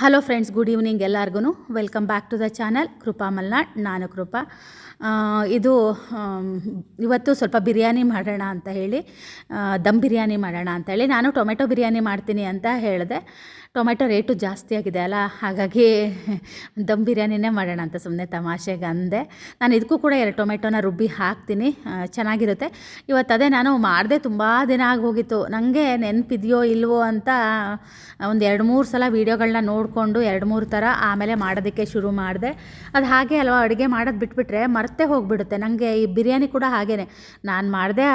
Hello friends good evening ಎಲ್ಲರಿಗೂ welcome back to the channel Krupa Malnad, ನಾನು ಕೃಪಾ. ಇದು ಇವತ್ತು ಸ್ವಲ್ಪ ಬಿರಿಯಾನಿ ಮಾಡೋಣ ಅಂತ ಹೇಳಿ ದಮ್ ಬಿರಿಯಾನಿ ಮಾಡೋಣ ಅಂತ ಹೇಳಿ, ನಾನು ಟೊಮೆಟೊ ಬಿರಿಯಾನಿ ಮಾಡ್ತೀನಿ ಅಂತ ಹೇಳಿದೆ. ಟೊಮೆಟೊ ರೇಟು ಜಾಸ್ತಿ ಆಗಿದೆ ಅಲ್ಲ? ಹಾಗಾಗಿ ದಮ್ ಬಿರಿಯಾನಿನೇ ಮಾಡೋಣ ಅಂತ ಸುಮ್ಮನೆ ತಮಾಷೆಗೆ ಅಂದೆ. ನಾನು ಇದಕ್ಕೂ ಕೂಡ ಎರಡು ಟೊಮೆಟೊನ ರುಬ್ಬಿ ಹಾಕ್ತೀನಿ. ಚೆನ್ನಾಗಿರುತ್ತೆ. ಇವತ್ತು ಅದೇ ನಾನು ಮಾಡಿದೆ ತುಂಬ ದಿನ ಆಗೋಗಿತ್ತು. ನನಗೆ ನೆನಪಿದೆಯೋ ಇಲ್ವೋ ಅಂತ ಒಂದು ಎರಡು ಮೂರು ಸಲ ವೀಡಿಯೋಗಳನ್ನ ನೋಡಿಕೊಂಡು ಎರಡು ಮೂರು ಥರ ಆಮೇಲೆ ಮಾಡೋದಕ್ಕೆ ಶುರು ಮಾಡಿದೆ. ಅದು ಹಾಗೆ ಅಲ್ವಾ, ಅಡುಗೆ ಮಾಡೋದು ಬಿಟ್ಬಿಟ್ರೆ ಮರ್ತೇ ಹೋಗಿಬಿಡುತ್ತೆ. ನನಗೆ ಈ ಬಿರಿಯಾನಿ ಕೂಡ ಹಾಗೇ ನಾನು ಮಾಡಿದೆ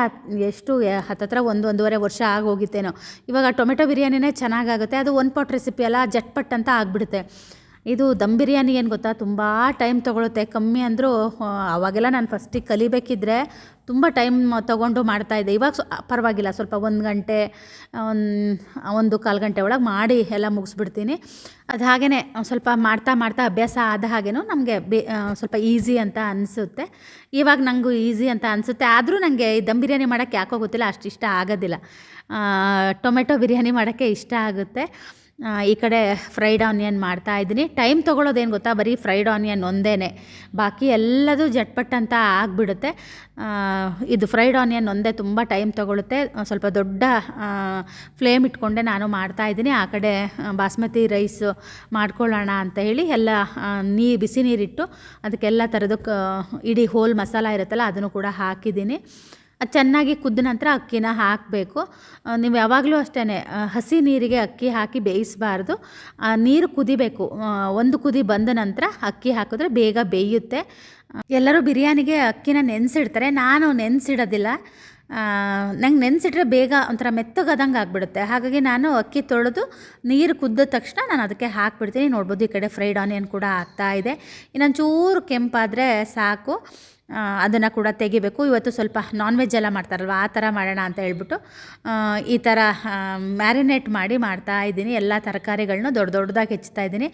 ಎಷ್ಟು, ಹತ್ತತ್ರ ಒಂದು, ಒಂದೂವರೆ ವರ್ಷ ಆಗೋಗಿತ್ತೇನೋ. ಇವಾಗ ಟೊಮೆಟೊ ಬಿರಿಯಾನಿನೇ ಚೆನ್ನಾಗಾಗುತ್ತೆ. ಅದು ಒಂದು ರೆಸಿಪಿ ಎಲ್ಲ ಜಟ್ಪಟ್ ಅಂತ ಆಗಿಬಿಡುತ್ತೆ. ಇದು ದಮ್ ಬಿರಿಯಾನಿ ಏನು ಗೊತ್ತಾ? ತುಂಬ ಟೈಮ್ ತೊಗೊಳುತ್ತೆ. ಕಮ್ಮಿ ಅಂದರೂ ಅವಾಗೆಲ್ಲ ನಾನು ಫಸ್ಟಿಗೆ ಕಲಿಬೇಕಿದ್ರೆ ತುಂಬ ಟೈಮ್ ತೊಗೊಂಡು ಮಾಡ್ತಾಯಿದ್ದೆ ಇವಾಗ ಪರವಾಗಿಲ್ಲ. ಸ್ವಲ್ಪ ಒಂದು ಗಂಟೆ, ಒಂದು ಕಾಲು ಗಂಟೆ ಒಳಗೆ ಮಾಡಿ ಎಲ್ಲ ಮುಗಿಸ್ಬಿಡ್ತೀನಿ. ಅದು ಹಾಗೆಯೇ ಸ್ವಲ್ಪ ಮಾಡ್ತಾ ಮಾಡ್ತಾ ಅಭ್ಯಾಸ ಆದ ಹಾಗೇನೂ ನಮಗೆ ಬೇ ಸ್ವಲ್ಪ ಈಸಿ ಅಂತ ಅನಿಸುತ್ತೆ. ಇವಾಗ ನನಗೂ ಈಸಿ ಅಂತ ಅನಿಸುತ್ತೆ. ಆದರೂ ನನಗೆ ಈ ದಮ್ ಬಿರಿಯಾನಿ ಮಾಡೋಕ್ಕೆ ಯಾಕೋ ಗೊತ್ತಿಲ್ಲ. ಅಷ್ಟು ಇಷ್ಟ ಆಗೋದಿಲ್ಲ. ಟೊಮೆಟೊ ಬಿರಿಯಾನಿ ಮಾಡೋಕ್ಕೆ ಇಷ್ಟ ಆಗುತ್ತೆ. ಈ ಕಡೆ ಫ್ರೈಡ್ ಆನಿಯನ್ ಮಾಡ್ತಾ ಇದ್ದೀನಿ. ಟೈಮ್ ತೊಗೊಳೋದೇನು ಗೊತ್ತಾ? ಬರೀ ಫ್ರೈಡ್ ಆನಿಯನ್ ಒಂದೇ ಬಾಕಿ ಎಲ್ಲದೂ ಜಟ್ಪಟ್ ಅಂತ ಆಗಿಬಿಡುತ್ತೆ. ಇದು ಫ್ರೈಡ್ ಆನಿಯನ್ ಒಂದೇ ತುಂಬ ಟೈಮ್ ತೊಗೊಳುತ್ತೆ. ಸ್ವಲ್ಪ ದೊಡ್ಡ ಫ್ಲೇಮ್ ಇಟ್ಕೊಂಡೆ ನಾನು ಮಾಡ್ತಾ ಇದ್ದೀನಿ. ಆ ಕಡೆ ಬಾಸ್ಮತಿ ರೈಸು ಮಾಡ್ಕೊಳ್ಳೋಣ ಅಂತ ಹೇಳಿ ಎಲ್ಲ ನೀ, ಬಿಸಿ ನೀರಿಟ್ಟು ಅದಕ್ಕೆಲ್ಲ ಥರದ್ದು ಕ ಇಡೀ ಹೋಲ್ ಮಸಾಲ ಇರುತ್ತಲ್ಲ, ಅದನ್ನು ಕೂಡ ಹಾಕಿದ್ದೀನಿ. ಅದು ಚೆನ್ನಾಗಿ ಕುದ್ದ ನಂತರ ಅಕ್ಕಿನ ಹಾಕಬೇಕು. ನೀವು ಯಾವಾಗಲೂ ಅಷ್ಟೇ ಹಸಿ ನೀರಿಗೆ ಅಕ್ಕಿ ಹಾಕಿ ಬೇಯಿಸಬಾರ್ದು. ನೀರು ಕುದಿಬೇಕು. ಒಂದು ಕುದಿ ಬಂದ ನಂತರ ಅಕ್ಕಿ ಹಾಕಿದ್ರೆ ಬೇಗ ಬೇಯುತ್ತೆ. ಎಲ್ಲರೂ ಬಿರಿಯಾನಿಗೆ ಅಕ್ಕಿನ ನೆನೆಸಿಡ್ತಾರೆ. ನಾನು ನೆನೆಸಿಡೋದಿಲ್ಲ. ನಂಗೆ ನೆನೆಸಿಟ್ರೆ ಬೇಗ ಒಂಥರ ಮೆತ್ತಗಾದಂಗೆ ಆಗಿಬಿಡುತ್ತೆ. ಹಾಗಾಗಿ ನಾನು ಅಕ್ಕಿ ತೊಳೆದು ನೀರು ಕುದ್ದ ತಕ್ಷಣ ನಾನು ಅದಕ್ಕೆ ಹಾಕ್ಬಿಡ್ತೀನಿ. ನೋಡ್ಬೋದು ಈ ಕಡೆ ಫ್ರೈಡ್ ಆನಿಯನ್ ಕೂಡ ಆಗ್ತಾ ಇದೆ. ಇನ್ನೊಂದು ಚೂರು ಕೆಂಪಾದರೆ ಸಾಕು. ಅದನ್ನು ಕೂಡ ತೆಗಿಬೇಕು. ಇವತ್ತು ಸ್ವಲ್ಪ ನಾನ್ ವೆಜ್ ಎಲ್ಲ ಮಾಡ್ತಾರಲ್ವ, ಆ ಥರ ಮಾಡೋಣ ಅಂತ ಹೇಳ್ಬಿಟ್ಟು ಈ ಥರ ಮ್ಯಾರಿನೇಟ್ ಮಾಡಿ ಮಾಡ್ತಾ ಇದ್ದೀನಿ. ಎಲ್ಲ ತರಕಾರಿಗಳನ್ನೂ ದೊಡ್ಡ ದೊಡ್ಡದಾಗಿ ಹೆಚ್ಚುತ್ತಾ ಇದ್ದೀನಿ.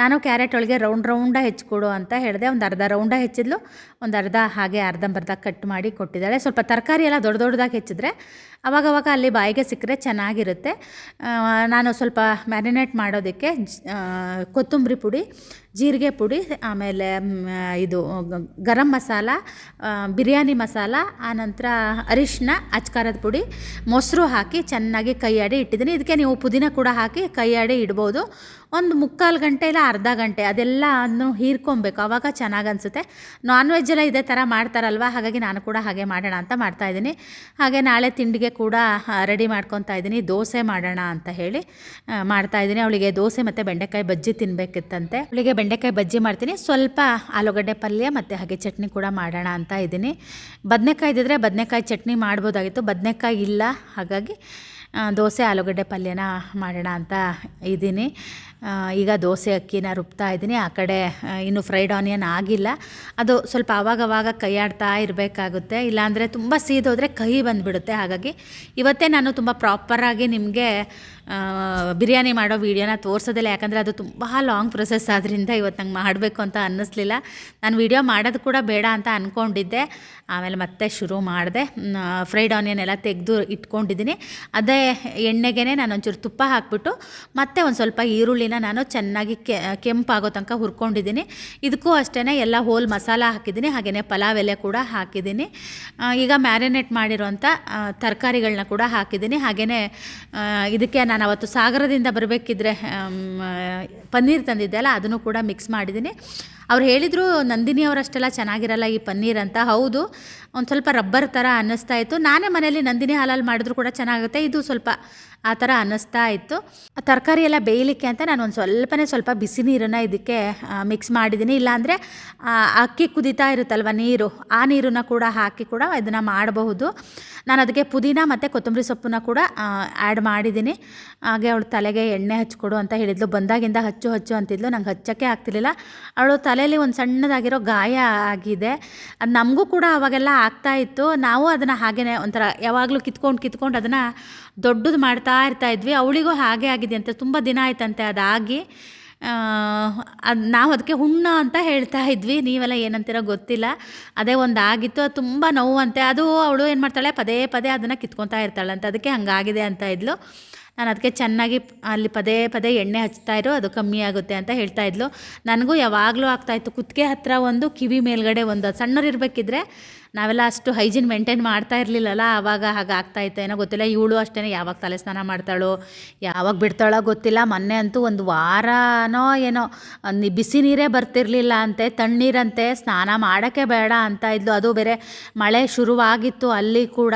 ನಾನು ಕ್ಯಾರೆಟ್ ಒಳಗೆ ರೌಂಡ್ ರೌಂಡಾಗಿ ಹೆಚ್ಚಿಕೊಡು ಅಂತ ಹೇಳಿದೆ. ಒಂದು ಅರ್ಧ ರೌಂಡಾಗಿ ಹೆಚ್ಚಿದ್ಲು. ಒಂದು ಅರ್ಧ ಹಾಗೆ ಅರ್ಧಂಬರ್ಧ ಕಟ್ ಮಾಡಿ ಕೊಟ್ಟಿದ್ದಾಳೆ. ಸ್ವಲ್ಪ ತರಕಾರಿ ಎಲ್ಲ ದೊಡ್ಡ ದೊಡ್ಡದಾಗಿ ಹೆಚ್ಚಿದ್ರೆ ಅವಾಗವಾಗ ಅಲ್ಲಿ ಬಾಯಿಗೆ ಸಿಕ್ಕರೆ ಚೆನ್ನಾಗಿರುತ್ತೆ. ನಾನು ಸ್ವಲ್ಪ ಮ್ಯಾರಿನೇಟ್ ಮಾಡೋದಕ್ಕೆ ಕೊತ್ತಂಬರಿ ಪುಡಿ, ಜೀರಿಗೆ ಪುಡಿ, ಆಮೇಲೆ ಇದು, ಗರಂ ಮಸಾಲ ಬಿರಿಯಾನಿ ಮಸಾಲ ಆನಂತರ ಅರಿಶಿನ, ಅಚ್ಕಾರದ ಪುಡಿ, ಮೊಸರು ಹಾಕಿ ಚೆನ್ನಾಗಿ ಕೈಯಾಡಿ ಇಟ್ಟಿದ್ದೀನಿ. ಇದಕ್ಕೆ ನೀವು ಪುದೀನ ಕೂಡ ಹಾಕಿ ಕೈಯಾಡಿ ಇಡ್ಬೋದು. ಒಂದು ಮುಕ್ಕಾಲು ಗಂಟೆ ಇಲ್ಲ ಅರ್ಧ ಗಂಟೆ, ಅದೆಲ್ಲ ಅನ್ನು ಹೀರ್ಕೊಬೇಕು. ಆವಾಗ ಚೆನ್ನಾಗಿ ಅನಿಸುತ್ತೆ. ನಾನ್ ವೆಜ್ ಎಲ್ಲ ಇದೇ ಥರ ಮಾಡ್ತಾರಲ್ವ? ಹಾಗಾಗಿ ನಾನು ಕೂಡ ಹಾಗೆ ಮಾಡೋಣ ಅಂತ ಮಾಡ್ತಾ ಇದ್ದೀನಿ. ಹಾಗೆ ನಾಳೆ ತಿಂಡಿಗೆ ಕೂಡ ರೆಡಿ ಮಾಡ್ಕೊತಾ ಇದ್ದೀನಿ. ದೋಸೆ ಮಾಡೋಣ ಅಂತ ಹೇಳಿ ಮಾಡ್ತಾಯಿದ್ದೀನಿ ಅವಳಿಗೆ ದೋಸೆ ಮತ್ತು ಬೆಂಡೆಕಾಯಿ ಬಜ್ಜಿ ತಿನ್ನಬೇಕಿತ್ತಂತೆ ಅವಳಿಗೆ ಬೆಂಡೆಕಾಯಿ ಬಜ್ಜಿ ಮಾಡ್ತೀನಿ. ಸ್ವಲ್ಪ ಆಲೂಗಡ್ಡೆ ಪಲ್ಯ ಮತ್ತು ಹಾಗೆ ಚಟ್ನಿ ಕೂಡ ಮಾಡೋಣ ಅಂತ ಇದ್ದೀನಿ. ಬದನೆಕಾಯಿ ಇದ್ದಿದ್ರೆ ಬದನೆಕಾಯಿ ಚಟ್ನಿ ಮಾಡ್ಬೋದಾಗಿತ್ತು. ಬದನೆಕಾಯಿ ಇಲ್ಲ. ಹಾಗಾಗಿ ದೋಸೆ, ಆಲೂಗಡ್ಡೆ ಪಲ್ಯನ ಮಾಡೋಣ ಅಂತ ಇದ್ದೀನಿ. ಈಗ ದೋಸೆ ಅಕ್ಕಿನ ರುಬ್ತಾ ಇದ್ದೀನಿ. ಆ ಕಡೆ ಇನ್ನು ಫ್ರೈಡ್ ಆನಿಯನ್ ಆಗಿಲ್ಲ. ಅದು ಸ್ವಲ್ಪ ಆವಾಗವಾಗ ಕೈಯಾಡ್ತಾ ಇರಬೇಕಾಗುತ್ತೆ. ಇಲ್ಲಾಂದರೆ ತುಂಬ ಸೀದೋದ್ರೆ ಕಹಿ ಬಂದುಬಿಡುತ್ತೆ. ಹಾಗಾಗಿ ಇವತ್ತೇ ನಾನು ತುಂಬ ಪ್ರಾಪರಾಗಿ ನಿಮಗೆ ಬಿರಿಯಾನಿ ಮಾಡೋ ವೀಡಿಯೋನ ತೋರಿಸೋದಿಲ್ಲ. ಯಾಕಂದರೆ ಅದು ತುಂಬ ಲಾಂಗ್ ಪ್ರೊಸೆಸ್ ಆದ್ದರಿಂದ ಇವತ್ತು ನಂಗೆ ಮಾಡಬೇಕು ಅಂತ ಅನ್ನಿಸ್ಲಿಲ್ಲ. ನಾನು ವೀಡಿಯೋ ಮಾಡೋದು ಕೂಡ ಬೇಡ ಅಂತ ಅಂದ್ಕೊಂಡಿದ್ದೆ ಆಮೇಲೆ ಮತ್ತೆ ಶುರು ಮಾಡಿದೆ. ಫ್ರೈಡ್ ಆನಿಯನ್ ಎಲ್ಲ ತೆಗೆದು ಇಟ್ಕೊಂಡಿದ್ದೀನಿ. ಅದೇ ಎಣ್ಣೆಗೆ ನಾನು ಒಂಚೂರು ತುಪ್ಪ ಹಾಕ್ಬಿಟ್ಟು ಮತ್ತೆ ಒಂದು ಸ್ವಲ್ಪ ನಾನು ಚೆನ್ನಾಗಿ ಕೆಂಪಾಗೋ ತನಕ ಹುರ್ಕೊಂಡಿದ್ದೀನಿ. ಇದಕ್ಕೂ ಅಷ್ಟೇ ಎಲ್ಲ ಹೋಲ್ ಮಸಾಲ ಹಾಕಿದ್ದೀನಿ. ಹಾಗೆಯೇ ಪಲಾವ್ ಎಲೆ ಕೂಡ ಹಾಕಿದ್ದೀನಿ. ಈಗ ಮ್ಯಾರಿನೇಟ್ ಮಾಡಿರೋಂಥ ತರಕಾರಿಗಳನ್ನ ಕೂಡ ಹಾಕಿದ್ದೀನಿ. ಹಾಗೆಯೇ ಇದಕ್ಕೆ ನಾನು ಅವತ್ತು ಸಾಗರದಿಂದ ಬರಬೇಕಿದ್ರೆ ಪನ್ನೀರ್ ತಂದಿದ್ದೆ ಅಲ್ಲ, ಅದನ್ನು ಕೂಡ ಮಿಕ್ಸ್ ಮಾಡಿದ್ದೀನಿ. ಅವ್ರು ಹೇಳಿದರು, ನಂದಿನಿ ಅವರಷ್ಟೆಲ್ಲ ಚೆನ್ನಾಗಿರಲ್ಲ ಈ ಪನ್ನೀರ್ ಅಂತ. ಹೌದು, ಒಂದು ಸ್ವಲ್ಪ ರಬ್ಬರ್ ಥರ ಅನ್ನಿಸ್ತಾ ಇತ್ತು. ನಾನೇ ಮನೆಯಲ್ಲಿ ನಂದಿನಿ ಹಾಲಲ್ಲಿ ಮಾಡಿದ್ರು ಕೂಡ ಚೆನ್ನಾಗುತ್ತೆ. ಇದು ಸ್ವಲ್ಪ ಆ ಥರ ಅನ್ನಿಸ್ತಾ ಇತ್ತು. ತರಕಾರಿ ಎಲ್ಲ ಬೇಯಲಿಕ್ಕೆ ಅಂತ ನಾನು ಒಂದು ಸ್ವಲ್ಪನೇ ಸ್ವಲ್ಪ ಬಿಸಿ ನೀರನ್ನು ಇದಕ್ಕೆ ಮಿಕ್ಸ್ ಮಾಡಿದ್ದೀನಿ. ಇಲ್ಲಾಂದರೆ ಅಕ್ಕಿ ಕುದೀತಾ ಇರುತ್ತಲ್ವ ನೀರು, ಆ ನೀರನ್ನು ಕೂಡ ಹಾಕಿ ಕೂಡ ಇದನ್ನು ಮಾಡಬಹುದು. ನಾನು ಅದಕ್ಕೆ ಪುದೀನ ಮತ್ತು ಕೊತ್ತಂಬರಿ ಸೊಪ್ಪನ್ನ ಕೂಡ ಆ್ಯಡ್ ಮಾಡಿದ್ದೀನಿ. ಹಾಗೆ ಅವಳು ತಲೆಗೆ ಎಣ್ಣೆ ಹಚ್ಕೊಡು ಅಂತ ಹೇಳಿದ್ಲು. ಬಂದಾಗಿಂದ ಹಚ್ಚು ಹಚ್ಚು ಅಂತಿದ್ಲು. ನಂಗೆ ಹಚ್ಚೋಕ್ಕೆ ಆಗ್ತಿರ್ಲಿಲ್ಲ. ಅವಳು ತಲೆಯಲ್ಲಿ ಒಂದು ಸಣ್ಣದಾಗಿರೋ ಗಾಯ ಆಗಿದೆ. ಅದು ನಮಗೂ ಕೂಡ ಅವಾಗೆಲ್ಲ ಆಗ್ತಾ ಇತ್ತು. ನಾವು ಅದನ್ನು ಹಾಗೇ ಒಂಥರ ಯಾವಾಗಲೂ ಕಿತ್ಕೊಂಡು ಕಿತ್ಕೊಂಡು ಅದನ್ನು ದೊಡ್ಡದು ಮಾಡ್ತಾ ಇರ್ತಾ ಇದ್ವಿ. ಅವಳಿಗೂ ಹಾಗೆ ಆಗಿದೆ ಅಂತ ತುಂಬ ದಿನ ಆಯ್ತಂತೆ ಅದಾಗಿ. ಅದು ನಾವು ಅದಕ್ಕೆ ಹುಣ್ಣ ಅಂತ ಹೇಳ್ತಾ ಇದ್ವಿ. ನೀವೆಲ್ಲ ಏನಂತೀರ ಗೊತ್ತಿಲ್ಲ. ಅದೇ ಒಂದು ಆಗಿತ್ತು. ಅದು ತುಂಬ ನೋವು ಅಂತೆ. ಅದು ಅವಳು ಏನು ಮಾಡ್ತಾಳೆ? ಪದೇ ಪದೇ ಅದನ್ನು ಕಿತ್ಕೊತಾ ಇರ್ತಾಳಂತೆ. ಅದಕ್ಕೆ ಹಂಗಾಗಿದೆ ಅಂತ ಇದ್ಲು. ನಾನು ಅದಕ್ಕೆ ಚೆನ್ನಾಗಿ ಅಲ್ಲಿ ಪದೇ ಪದೇ ಎಣ್ಣೆ ಹಚ್ತಾ ಇರೋ, ಅದು ಕಮ್ಮಿ ಆಗುತ್ತೆ ಅಂತ ಹೇಳ್ತಾ ಇದ್ಲು. ನನಗೂ ಯಾವಾಗಲೂ ಆಗ್ತಾಯಿತ್ತು ಕುತ್ತಿಗೆ ಹತ್ತಿರ ಒಂದು ಕಿವಿ ಮೇಲ್ಗಡೆ ಒಂದು ಸಣ್ಣವ್ರು ಇರಬೇಕಿದ್ರೆ ನಾವೆಲ್ಲ ಅಷ್ಟು ಹೈಜಿನ್ ಮೇಂಟೈನ್ ಮಾಡ್ತಾ ಇರಲಿಲ್ಲಲ್ಲ ಆವಾಗ ಹಾಗೆ ಆಗ್ತಾಯಿತ್ತು ಏನೋ ಗೊತ್ತಿಲ್ಲ. ಇವಳು ಅಷ್ಟೇ ಯಾವಾಗ ತಲೆ ಸ್ನಾನ ಮಾಡ್ತಾಳೋ, ಯಾವಾಗ ಬಿಡ್ತಾಳೋ ಗೊತ್ತಿಲ್ಲ. ಮೊನ್ನೆ ಅಂತೂ ಒಂದು ವಾರನೋ ಏನೋ ಬಿಸಿ ನೀರೇ ಬರ್ತಿರ್ಲಿಲ್ಲ ಅಂತೆ, ತಣ್ಣೀರಂತೆ, ಸ್ನಾನ ಮಾಡೋಕ್ಕೆ ಬೇಡ ಅಂತ ಇದ್ಲು. ಅದು ಬೇರೆ ಮಳೆ ಶುರುವಾಗಿತ್ತು, ಅಲ್ಲಿ ಕೂಡ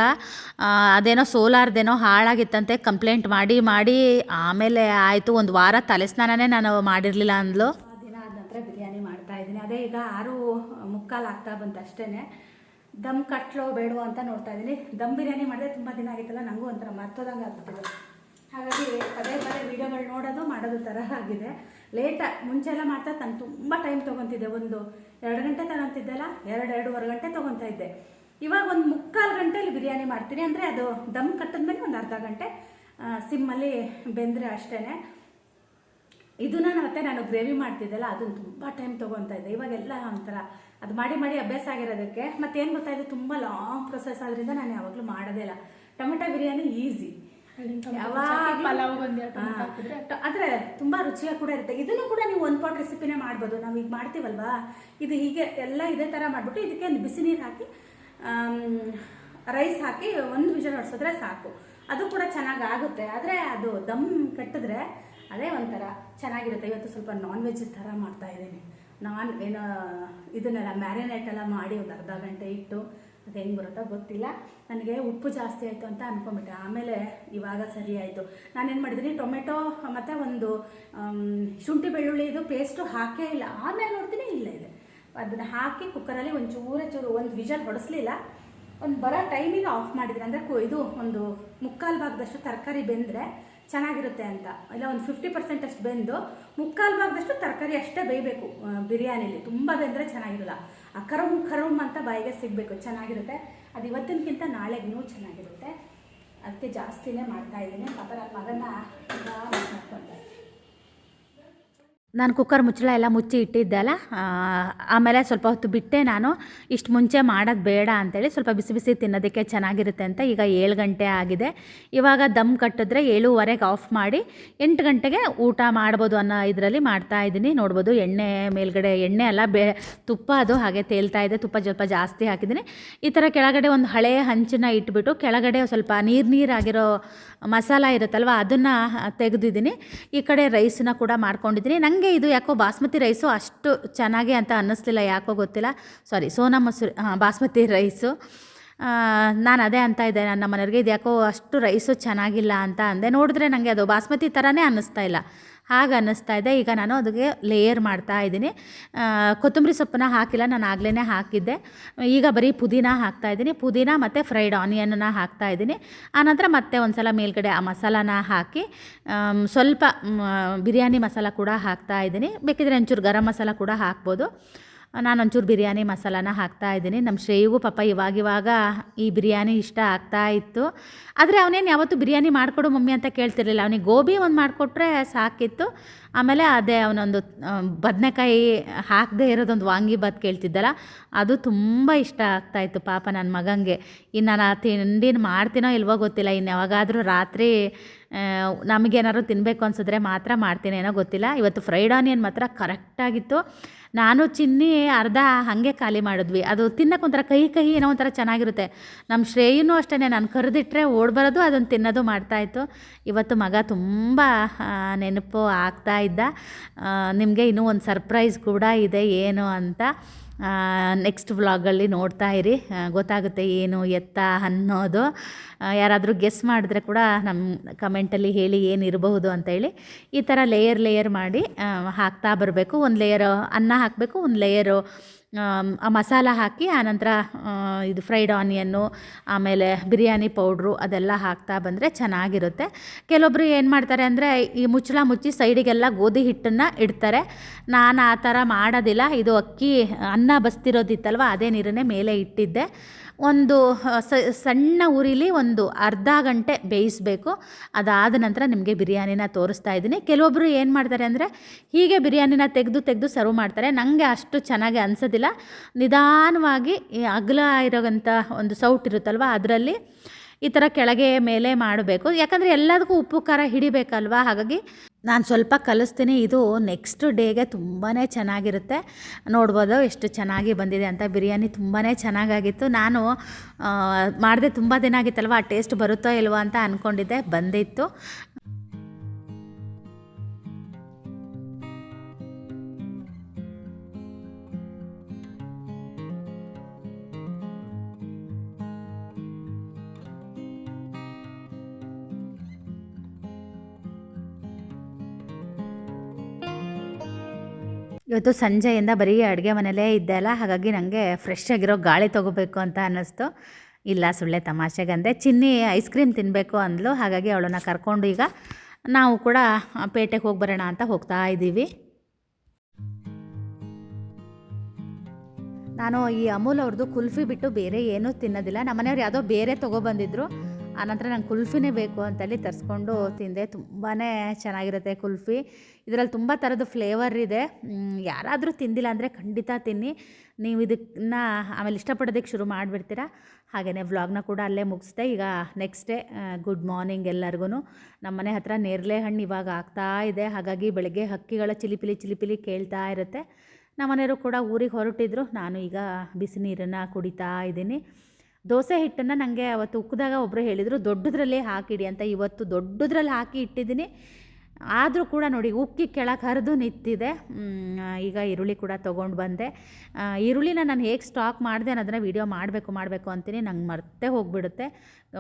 ಅದೇನೋ ಸೋಲಾರ್ದೇನೋ ಹಾಳಾಗಿತ್ತಂತೆ, ಕಂಪ್ಲೇಂಟ್ ಮಾಡಿ ಮಾಡಿ ಆಮೇಲೆ ಆಯಿತು, ಒಂದು ವಾರ ತಲೆ ಸ್ನಾನನೇ ನಾನು ಮಾಡಿರಲಿಲ್ಲ ಅಂದ್ಲು. ದಿನ ಆದ ನಂತರ ಬಿರಿಯಾನಿ ಮಾಡ್ತಾ ಇದ್ದೀನಿ. ಅದೇ ಈಗ ಆರು ಮುಕ್ಕಾಲು ಆಗ್ತಾ ಬಂತು ಅಷ್ಟೇ ದಮ್ ಕಟ್ಟೋ ಬೇಡವೋ ಅಂತ ನೋಡ್ತಾ ಇದ್ದೀನಿ. ದಮ್ ಬಿರಿಯಾನಿ ಮಾಡಿದ್ರೆ ತುಂಬ ದಿನ ಆಗಿತ್ತಲ್ಲ ನನಗೂ ಒಂಥರ ಮರ್ತೋದಂಗೆ ಆಗ್ಬಿಟ್ಟಿದೆ. ಹಾಗಾಗಿ ಪದೇ ಪದೇ ವೀಡಿಯೋಗಳು ನೋಡೋದು, ಮಾಡೋದು ಥರ ಆಗಿದೆ. ಲೇಟ ಮುಂಚೆ ಎಲ್ಲ ಮಾಡ್ತಾ ನಾನು ತುಂಬ ಟೈಮ್ ತೊಗೊತಿದ್ದೆ. ಒಂದು ಎರಡು ಗಂಟೆ ತಗೊತಿದ್ದೆಲ್ಲ ಎರಡು, ಎರಡೂವರೆ ಗಂಟೆ ತೊಗೊತಾ ಇದ್ದೆ. ಇವಾಗ ಒಂದು ಮುಕ್ಕಾಲು ಗಂಟೆಯಲ್ಲಿ ಬಿರಿಯಾನಿ ಮಾಡ್ತೀನಿ. ಅಂದರೆ ಅದು ದಮ್ ಕಟ್ಟಿದ್ಮೇಲೆ ಒಂದು ಅರ್ಧ ಗಂಟೆ ಸಿಮ್ಮಲ್ಲಿ ಬೆಂದರೆ ಅಷ್ಟೇ ಇದನ್ನ ಮತ್ತೆ ನಾನು ಗ್ರೇವಿ ಮಾಡ್ತಿದ್ದೆಲ್ಲ ಅದನ್ನು ತುಂಬ ಟೈಮ್ ತೊಗೊತಾ ಇದ್ದೆ. ಇವಾಗೆಲ್ಲ ಒಂಥರ ಅದು ಮಾಡಿ ಮಾಡಿ ಅಭ್ಯಾಸ ಆಗಿರೋದಕ್ಕೆ. ಮತ್ತೇನು ಗೊತ್ತಾಯಿದೆ ತುಂಬ ಲಾಂಗ್ ಪ್ರೊಸೆಸ್ ಆದ್ರಿಂದ ನಾನು ಯಾವಾಗಲೂ ಮಾಡೋದೇ ಇಲ್ಲ. ಟೊಮೆಟೊ ಬಿರಿಯಾನಿ ಈಸಿ ಆದರೆ ತುಂಬ ರುಚಿಯಾಗಿ ಕೂಡ ಇರುತ್ತೆ. ಇದನ್ನು ಕೂಡ ನೀವು ಒಂದು ಪಾಟ್ ರೆಸಿಪಿನೇ ಮಾಡ್ಬೋದು. ನಾವು ಈಗ ಮಾಡ್ತೀವಲ್ವಾ? ಇದು ಹೀಗೆ ಎಲ್ಲ ಇದೇ ಥರ ಮಾಡಿಬಿಟ್ಟು ಇದಕ್ಕೆ ಒಂದು ಬಿಸಿ ನೀರು ಹಾಕಿ ರೈಸ್ ಹಾಕಿ ಒಂದು ವಿಷಲ್ ಹೊಡ್ಸಿದ್ರೆ ಸಾಕು. ಅದು ಕೂಡ ಚೆನ್ನಾಗಿ ಆಗುತ್ತೆ ಆದರೆ ಅದು ದಮ್ ಕಟ್ಟಿದ್ರೆ ಅದೇ ಒಂಥರ ಚೆನ್ನಾಗಿರುತ್ತೆ. ಇವತ್ತು ಸ್ವಲ್ಪ ನಾನ್ ವೆಜ್ ಥರ ಮಾಡ್ತಾ ಇದ್ದೀನಿ. ನಾನ್ ಏನೋ ಇದನ್ನೆಲ್ಲ ಮ್ಯಾರಿನೇಟ್ ಎಲ್ಲ ಮಾಡಿ ಒಂದು ಅರ್ಧ ಗಂಟೆ ಇಟ್ಟು ಅದು ಹೆಂಗೆ ಬರುತ್ತೋ ಗೊತ್ತಿಲ್ಲ. ನನಗೆ ಉಪ್ಪು ಜಾಸ್ತಿ ಆಯಿತು ಅಂತ ಅನ್ಕೊಂಬಿಟ್ಟೆ ಆಮೇಲೆ ಇವಾಗ ಸರಿ ಆಯಿತು. ನಾನೇನು ಮಾಡಿದ್ದೀನಿ, ಟೊಮೆಟೊ ಮತ್ತು ಒಂದು ಶುಂಠಿ ಬೆಳ್ಳುಳ್ಳಿ ಇದು ಪೇಸ್ಟು ಹಾಕೇ ಇಲ್ಲ. ಆಮೇಲೆ ನೋಡ್ತೀನಿ ಇಲ್ಲ ಇದೆ. ಅದನ್ನು ಹಾಕಿ ಕುಕ್ಕರಲ್ಲಿ ಒಂದು ಚೂರೇ ಚೂರು ಒಂದು ವಿಷಲ್ ಹೊಡೆಸ್ಲಿಲ್ಲ. ಒಂದು ಬರೋ ಟೈಮಿಗೆ ಆಫ್ ಮಾಡಿದ್ರೆ, ಅಂದರೆ ಇದು ಒಂದು ಮುಕ್ಕಾಲು ಭಾಗದಷ್ಟು ತರಕಾರಿ ಬೆಂದರೆ ಚೆನ್ನಾಗಿರುತ್ತೆ ಅಂತ. ಇಲ್ಲ, ಒಂದು ಫಿಫ್ಟಿ ಪರ್ಸೆಂಟ್ ಅಷ್ಟು ಬೆಂದು ಮುಕ್ಕಾಲು ಭಾಗದಷ್ಟು ತರಕಾರಿ ಅಷ್ಟೇ ಬೇಯಬೇಕು ಬಿರಿಯಾನಿಲಿ. ತುಂಬ ಬೆಂದರೆ ಚೆನ್ನಾಗಿರಲ್ಲ. ಆ ಕರುಮ್ ಕರುಮ್ ಅಂತ ಬಾಯಿಗೆ ಸಿಗಬೇಕು, ಚೆನ್ನಾಗಿರುತ್ತೆ. ಅದು ಇವತ್ತಿನಕ್ಕಿಂತ ನಾಳೆಗೂ ಚೆನ್ನಾಗಿರುತ್ತೆ. ಅದಕ್ಕೆ ಜಾಸ್ತಿನೇ ಮಾಡ್ತಾ ಇದ್ದೀನಿ. ಪಾಪ ನನ್ನ ಮಗನ ತುಂಬ ಮಿಸ್ ಮಾಡ್ಕೊತಾ ಇದ್ದೀನಿ. ನಾನು ಕುಕ್ಕರ್ ಮುಚ್ಚಳ ಎಲ್ಲ ಮುಚ್ಚಿ ಇಟ್ಟಿದ್ದೆ ಅಲ್ಲ? ಆಮೇಲೆ ಸ್ವಲ್ಪ ಹೊತ್ತು ಬಿಟ್ಟೆ ನಾನು. ಇಷ್ಟು ಮುಂಚೆ ಮಾಡೋದು ಬೇಡ ಅಂತೇಳಿ ಸ್ವಲ್ಪ ಬಿಸಿ ಬಿಸಿ ತಿನ್ನೋದಕ್ಕೆ ಚೆನ್ನಾಗಿರುತ್ತೆ ಅಂತ ಈಗ ಏಳು ಗಂಟೆ ಆಗಿದೆ. ಇವಾಗ ದಮ್ ಕಟ್ಟಿದ್ರೆ ಏಳುವರೆಗೆ ಆಫ್ ಮಾಡಿ ಎಂಟು ಗಂಟೆಗೆ ಊಟ ಮಾಡ್ಬೋದು ಅನ್ನೋ ಇದರಲ್ಲಿ ಮಾಡ್ತಾ ಇದ್ದೀನಿ. ನೋಡ್ಬೋದು ಎಣ್ಣೆ ಮೇಲ್ಗಡೆ, ಎಣ್ಣೆ ಅಲ್ಲ ಬೇ, ತುಪ್ಪ ಅದು ಹಾಗೆ ತೇಲ್ತಾ ಇದೆ. ತುಪ್ಪ ಸ್ವಲ್ಪ ಜಾಸ್ತಿ ಹಾಕಿದ್ದೀನಿ. ಈ ಥರ ಕೆಳಗಡೆ ಒಂದು ಹಳೆಯ ಹಂಚನ್ನ ಇಟ್ಬಿಟ್ಟು ಕೆಳಗಡೆ ಸ್ವಲ್ಪ ನೀರು ನೀರಾಗಿರೋ ಮಸಾಲ ಇರುತ್ತಲ್ವ ಅದನ್ನು ತೆಗೆದಿದ್ದೀನಿ. ಈ ಕಡೆ ರೈಸನ್ನ ಕೂಡ ಮಾಡ್ಕೊಂಡಿದ್ದೀನಿ. ನನಗೆ ಇದು ಯಾಕೋ ಬಾಸ್ಮತಿ ರೈಸು ಅಷ್ಟು ಚೆನ್ನಾಗಿ ಅಂತ ಅನ್ನಿಸ್ಲಿಲ್ಲ, ಯಾಕೋ ಗೊತ್ತಿಲ್ಲ. Sorry Sona Masuri basmati rice. ನಾನು ಅದೇ ಅಂತ ಇದ್ದೆ. ನನ್ನ ಮನೆಯವ್ರಿಗೆ ಇದು ಯಾಕೋ ಅಷ್ಟು ರೈಸು ಚೆನ್ನಾಗಿಲ್ಲ ಅಂತ ಅಂದೆ. ನೋಡಿದ್ರೆ ನನಗೆ ಅದು ಬಾಸ್ಮತಿ ಥರನೇ ಅನ್ನಿಸ್ತಾ ಇಲ್ಲ. ಹಾಗೆ ಅನ್ನಿಸ್ತಾ ಇದೆ. ಈಗ ನಾನು ಅದಕ್ಕೆ ಲೇಯರ್ ಮಾಡ್ತಾ ಇದ್ದೀನಿ. ಕೊತ್ತಂಬರಿ ಸೊಪ್ಪನ್ನ ಹಾಕಿಲ್ಲ. ನಾನು ಆಗಲೇ ಹಾಕಿದ್ದೆ. ಈಗ ಬರೀ ಪುದೀನ ಹಾಕ್ತಾ ಇದ್ದೀನಿ. ಪುದೀನ ಮತ್ತು ಫ್ರೈಡ್ ಆನಿಯನ್ನ ಹಾಕ್ತಾ ಇದ್ದೀನಿ. ಆನಂತರ ಮತ್ತೆ ಒಂದು ಸಲ ಮೇಲ್ಗಡೆ ಆ ಮಸಾಲಾನ ಹಾಕಿ ಸ್ವಲ್ಪ ಬಿರಿಯಾನಿ ಮಸಾಲ ಕೂಡ ಹಾಕ್ತಾ ಇದ್ದೀನಿ. ಬೇಕಿದ್ರೆ ಒಂಚೂರು ಗರಂ ಮಸಾಲ ಕೂಡ ಹಾಕ್ಬೋದು. ನಾನು ಒಂಚೂರು ಬಿರಿಯಾನಿ ಮಸಾಲಾನ ಹಾಕ್ತಾ ಇದ್ದೀನಿ. ನಮ್ಮ ಶ್ರೇಯಿಗೂ ಪಾಪ ಇವಾಗಿವಾಗ ಈ ಬಿರಿಯಾನಿ ಇಷ್ಟ ಆಗ್ತಾ ಇತ್ತು. ಆದರೆ ಅವನೇನು ಯಾವತ್ತೂ ಬಿರಿಯಾನಿ ಮಾಡಿಕೊಡು ಮಮ್ಮಿ ಅಂತ ಕೇಳ್ತಿರ್ಲಿಲ್ಲ. ಅವನಿಗೆ ಗೋಬಿ ಒಂದು ಮಾಡಿಕೊಟ್ರೆ ಸಾಕಿತ್ತು. ಆಮೇಲೆ ಅದೇ ಅವನೊಂದು ಬದನೆಕಾಯಿ ಹಾಕದೇ ಇರೋದೊಂದು ವಾಂಗಿಬಾತ್ ಕೇಳ್ತಿದ್ದಲ್ಲ, ಅದು ತುಂಬ ಇಷ್ಟ ಆಗ್ತಾಯಿತ್ತು ಪಾಪ ನನ್ನ ಮಗಂಗೆ. ಇನ್ನು ನಾನು ಆ ತಿಂಡಿನ ಮಾಡ್ತೀನೋ ಇಲ್ವೋ ಗೊತ್ತಿಲ್ಲ ಇನ್ನು ಯಾವಾಗಾದರೂ ರಾತ್ರಿ ನಮಗೇನಾದ್ರು ತಿನ್ನಬೇಕು ಅನ್ಸಿದ್ರೆ ಮಾತ್ರ ಮಾಡ್ತೀನಿ ಏನೋ ಗೊತ್ತಿಲ್ಲ. ಇವತ್ತು ಫ್ರೈಡ್ ಆನಿಯನ್ ಮಾತ್ರ ಕರೆಕ್ಟಾಗಿತ್ತು ನಾನು ಚಿನ್ನಿ ಅರ್ಧ ಹಾಗೆ ಖಾಲಿ ಮಾಡಿದ್ವಿ. ಅದು ತಿನ್ನಕ್ಕೆ ಒಂಥರ ಕಹಿ ಕಹಿ ಏನೋ ಒಂಥರ ಚೆನ್ನಾಗಿರುತ್ತೆ. ನಮ್ಮ ಶ್ರೇಯೂ ಅಷ್ಟೇ ನಾನು ಕರೆದಿಟ್ಟರೆ ಓಡ್ಬರೋದು ಅದನ್ನು ತಿನ್ನೋದು ಮಾಡ್ತಾಯಿತ್ತು ಇವತ್ತು ಮಗ ತುಂಬ ನೆನಪು ಆಗ್ತಾ ಇದ್ದ. ನಿಮಗೆ ಇನ್ನೂ ಒಂದು ಸರ್ಪ್ರೈಸ್ ಕೂಡ ಇದೆ ಏನು ಅಂತ ನೆಕ್ಸ್ಟ್ ವ್ಲಾಗಲ್ಲಿ ನೋಡ್ತಾ ಇರಿ. ಗೊತ್ತಾಗುತ್ತೆ ಏನು ಎತ್ತ ಅನ್ನೋದು. ಯಾರಾದರೂ ಗೆಸ್ ಮಾಡಿದ್ರೆ ಕೂಡ ನಮ್ಮ ಕಮೆಂಟಲ್ಲಿ ಹೇಳಿ ಏನಿರಬಹುದು ಅಂತೇಳಿ ಈ ಥರ ಲೇಯರ್ ಲೇಯರ್ ಮಾಡಿ ಹಾಕ್ತಾ ಬರಬೇಕು. ಒಂದು ಲೇಯರ್ ಅನ್ನ ಹಾಕಬೇಕು, ಒಂದು ಲೇಯರು ಆ ಮಸಾಲ ಹಾಕಿ ಆನಂತರ ಇದು ಫ್ರೈಡ್ ಆನಿಯನ್ನು ಆಮೇಲೆ ಬಿರಿಯಾನಿ ಪೌಡ್ರು ಅದೆಲ್ಲ ಹಾಕ್ತಾ ಬಂದರೆ ಚೆನ್ನಾಗಿರುತ್ತೆ. ಕೆಲವೊಬ್ಬರು ಏನು ಮಾಡ್ತಾರೆ ಅಂದರೆ, ಈ ಮುಚ್ಚಳ ಮುಚ್ಚಿ ಸೈಡಿಗೆಲ್ಲ ಗೋಧಿ ಹಿಟ್ಟನ್ನು ಇಡ್ತಾರೆ. ನಾನು ಆ ಥರ ಮಾಡೋದಿಲ್ಲ. ಇದು ಅಕ್ಕಿ, ಅನ್ನ ಬಸ್ತಿರೋದಿತ್ತಲ್ವ, ಅದೇ ನೀರನ್ನೇ ಮೇಲೆ ಇಟ್ಟಿದ್ದೆ. ಒಂದು ಸಣ್ಣ ಉರಿಲಿ ಒಂದು ಅರ್ಧ ಗಂಟೆ ಬೇಯಿಸಬೇಕು. ಅದಾದ ನಂತರ ನಿಮಗೆ ಬಿರಿಯಾನಿನ ತೋರಿಸ್ತಾ ಇದ್ದೀನಿ. ಕೆಲವೊಬ್ಬರು ಏನು ಮಾಡ್ತಾರೆ ಅಂದರೆ, ಹೀಗೆ ಬಿರಿಯಾನಿನ ತೆಗೆದು ತೆಗೆದು ಸರ್ವ್ ಮಾಡ್ತಾರೆ. ನನಗೆ ಅಷ್ಟು ಚೆನ್ನಾಗಿ ಅನಿಸೋದಿಲ್ಲ. ನಿಧಾನವಾಗಿ ಅಗಲ ಇರೋವಂಥ ಒಂದು ಸೌಟ್ ಇರುತ್ತಲ್ವ, ಅದರಲ್ಲಿ ಈ ಥರ ಕೆಳಗೆ ಮೇಲೆ ಮಾಡಬೇಕು. ಯಾಕಂದರೆ ಎಲ್ಲದಕ್ಕೂ ಉಪ್ಪು, ಖಾರ ಹಿಡಿಬೇಕಲ್ವಾ? ಹಾಗಾಗಿ ನಾನು ಸ್ವಲ್ಪ ಕಲಿಸ್ತೀನಿ. ಇದು ನೆಕ್ಸ್ಟ್ ಡೇಗೆ ತುಂಬಾ ಚೆನ್ನಾಗಿರುತ್ತೆ. ನೋಡ್ಬೋದು ಎಷ್ಟು ಚೆನ್ನಾಗಿ ಬಂದಿದೆ ಅಂತ. ಬಿರಿಯಾನಿ ತುಂಬಾ ಚೆನ್ನಾಗಾಗಿತ್ತು. ನಾನು ಮಾಡಿದೆ ತುಂಬ ದಿನ ಆಗಿತ್ತಲ್ವ? ಆ ಟೇಸ್ಟ್ ಬರುತ್ತೋ ಇಲ್ವೋ ಅಂತ ಅಂದ್ಕೊಂಡಿದ್ದೆ ಬಂದಿತ್ತು. ಇವತ್ತು ಸಂಜೆಯಿಂದ ಬರೀ ಅಡುಗೆ ಮನೇಲೇ ಇದ್ದೆ ಅಲ್ಲ, ಹಾಗಾಗಿ ನನಗೆ ಫ್ರೆಶ್ ಆಗಿರೋ ಗಾಳಿ ತೊಗೋಬೇಕು ಅಂತ ಅನ್ನಿಸ್ತು. ಇಲ್ಲ, ಸುಳ್ಳೆ ತಮಾಷೆಗಂದೆ ಚಿನ್ನಿ ಐಸ್ ಕ್ರೀಮ್ ತಿನ್ನಬೇಕು ಅಂದಳು ಹಾಗಾಗಿ ಅವಳನ್ನು ಕರ್ಕೊಂಡು ಈಗ ನಾವು ಕೂಡ ಪೇಟೆಗೆ ಹೋಗಿ ಬರೋಣ ಅಂತ ಹೋಗ್ತಾ ಇದ್ದೀವಿ. ನಾನು ಈ ಅಮೂಲ್ ಅವ್ರದ್ದು ಕುಲ್ಫಿ ಬಿಟ್ಟು ಬೇರೆ ಏನೂ ತಿನ್ನೋದಿಲ್ಲ. ನಮ್ಮನೆಯವ್ರು ಯಾವುದೋ ಬೇರೆ ತೊಗೊಬಂದಿದ್ರು ಆನಂತರ ನಂಗೆ ಕುಲ್ಫಿನೇ ಬೇಕು ಅಂತೇಳಿ ತರಿಸ್ಕೊಂಡು ತಿಂದೆ. ತುಂಬಾ ಚೆನ್ನಾಗಿರುತ್ತೆ ಕುಲ್ಫಿ. ಇದರಲ್ಲಿ ತುಂಬ ಥರದ ಫ್ಲೇವರ್ ಇದೆ. ಯಾರಾದರೂ ತಿಂದಿಲ್ಲ ಅಂದರೆ ಖಂಡಿತ ತಿನ್ನಿ. ನೀವು ಇದನ್ನ ಆಮೇಲೆ ಇಷ್ಟಪಡೋದಕ್ಕೆ ಶುರು ಮಾಡಿಬಿಡ್ತೀರಾ? ಹಾಗೆಯೇ ವ್ಲಾಗ್ನ ಕೂಡ ಅಲ್ಲೇ ಮುಗಿಸ್ದೆ. ಈಗ ನೆಕ್ಸ್ಟ್ ಡೇ ಗುಡ್ ಮಾರ್ನಿಂಗ್ ಎಲ್ಲರಿಗೂ ನಮ್ಮ ಮನೆ ಹತ್ರ ನೇರಳೆ ಹಣ್ಣು ಇವಾಗ ಆಗ್ತಾ ಇದೆ. ಹಾಗಾಗಿ ಬೆಳಗ್ಗೆ ಹಕ್ಕಿಗಳ ಚಿಲಿಪಿಲಿ ಚಿಲಿಪಿಲಿ ಕೇಳ್ತಾ ಇರುತ್ತೆ. ನಮ್ಮನೆಯವರು ಕೂಡ ಊರಿಗೆ ಹೊರಟಿದ್ರು. ನಾನು ಈಗ ಬಿಸಿ ನೀರನ್ನು ಕುಡಿತಾ ಇದ್ದೀನಿ. ದೋಸೆ ಹಿಟ್ಟನ್ನು ನನಗೆ ಅವತ್ತು ಉಕ್ಕಿದಾಗ ಒಬ್ಬರು ಹೇಳಿದರು, ದೊಡ್ಡದ್ರಲ್ಲೇ ಹಾಕಿಡಿ ಅಂತ ಇವತ್ತು ದೊಡ್ಡದ್ರಲ್ಲಿ ಹಾಕಿ ಇಟ್ಟಿದ್ದೀನಿ. ಆದರೂ ಕೂಡ ನೋಡಿ, ಉಕ್ಕಿ ಕೆಳಗೆ ಹರಿದು ನಿಂತಿದೆ. ಈಗ ಈರುಳ್ಳಿ ಕೂಡ ತೊಗೊಂಡು ಬಂದೆ. ಈರುಳ್ಳಿನ ನಾನು ಹೇಗೆ ಸ್ಟಾಕ್ ಮಾಡಿದೆ ಅನ್ನೋದನ್ನ ವೀಡಿಯೋ ಮಾಡಬೇಕು ಮಾಡಬೇಕು ಅಂತೀನಿ. ನಂಗೆ ಮರ್ತೇ ಹೋಗಿಬಿಡುತ್ತೆ.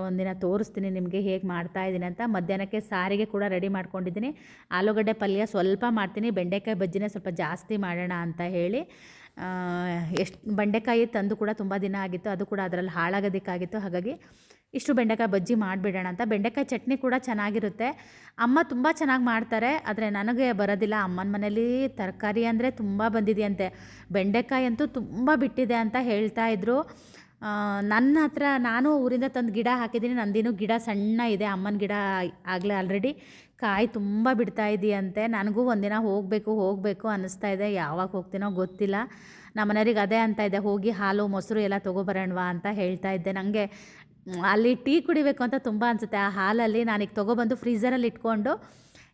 ಒಂದಿನ ತೋರಿಸ್ತೀನಿ ನಿಮಗೆ ಹೇಗೆ ಮಾಡ್ತಾ ಇದ್ದೀನಿ ಅಂತ. ಮಧ್ಯಾಹ್ನಕ್ಕೆ ಸಾರಿಗೆ ಕೂಡ ರೆಡಿ ಮಾಡ್ಕೊಂಡಿದ್ದೀನಿ. ಆಲೂಗಡ್ಡೆ ಪಲ್ಯ ಸ್ವಲ್ಪ ಮಾಡ್ತೀನಿ. ಬೆಂಡೆಕಾಯಿ ಬಜ್ಜಿನೇ ಸ್ವಲ್ಪ ಜಾಸ್ತಿ ಮಾಡೋಣ ಅಂತ ಹೇಳಿ. ಎಷ್ಟು ಬೆಂಡೆಕಾಯಿ ತಂದು ಕೂಡ ತುಂಬ ದಿನ ಆಗಿತ್ತು, ಅದು ಕೂಡ ಅದರಲ್ಲಿ ಹಾಳಾಗೋದಕ್ಕಾಗಿತ್ತು. ಹಾಗಾಗಿ ಇಷ್ಟು ಬೆಂಡೆಕಾಯಿ ಬಜ್ಜಿ ಮಾಡಿಬಿಡೋಣ ಅಂತ. ಬೆಂಡೆಕಾಯಿ ಚಟ್ನಿ ಕೂಡ ಚೆನ್ನಾಗಿರುತ್ತೆ. ಅಮ್ಮ ತುಂಬ ಚೆನ್ನಾಗಿ ಮಾಡ್ತಾರೆ, ಆದರೆ ನನಗೆ ಬರೋದಿಲ್ಲ. ಅಮ್ಮನ ಮನೇಲಿ ತರಕಾರಿ ಅಂದರೆ ತುಂಬ ಬಂದಿದೆಯಂತೆ. ಬೆಂಡೆಕಾಯಿ ಅಂತೂ ತುಂಬ ಬಿಟ್ಟಿದೆ ಅಂತ ಹೇಳ್ತಾ ಇದ್ರು. ನನ್ನ ಹತ್ರ ನಾನು ಊರಿಂದ ತಂದು ಗಿಡ ಹಾಕಿದ್ದೀನಿ. ನಂದಿನೂ ಗಿಡ ಸಣ್ಣ ಇದೆ. ಅಮ್ಮನ ಗಿಡ ಆಗಲೇ ಆಲ್ರೆಡಿ ಕಾಯಿ ತುಂಬ ಬಿಡ್ತಾ ಇದೆಯಂತೆ. ನನಗೂ ಒಂದಿನ ಹೋಗಬೇಕು ಹೋಗಬೇಕು ಅನ್ನಿಸ್ತಾ ಇದೆ. ಯಾವಾಗ ಹೋಗ್ತೀನೋ ಗೊತ್ತಿಲ್ಲ. ನಮ್ಮ ಮನೆಯವ್ರಿಗೆ ಅದೇ ಅಂತ ಇದೆ. ಹೋಗಿ ಹಾಲು, ಮೊಸರು ಎಲ್ಲ ತೊಗೊಬರೋಣವಾ ಅಂತ ಹೇಳ್ತಾ ಇದ್ದೆ. ನನಗೆ ಅಲ್ಲಿ ಟೀ ಕುಡಿಬೇಕು ಅಂತ ತುಂಬ ಅನಿಸುತ್ತೆ. ಆ ಹಾಲಲ್ಲಿ ನಾನೀಗ ತೊಗೊಬಂದು ಫ್ರೀಝರಲ್ಲಿ ಇಟ್ಕೊಂಡು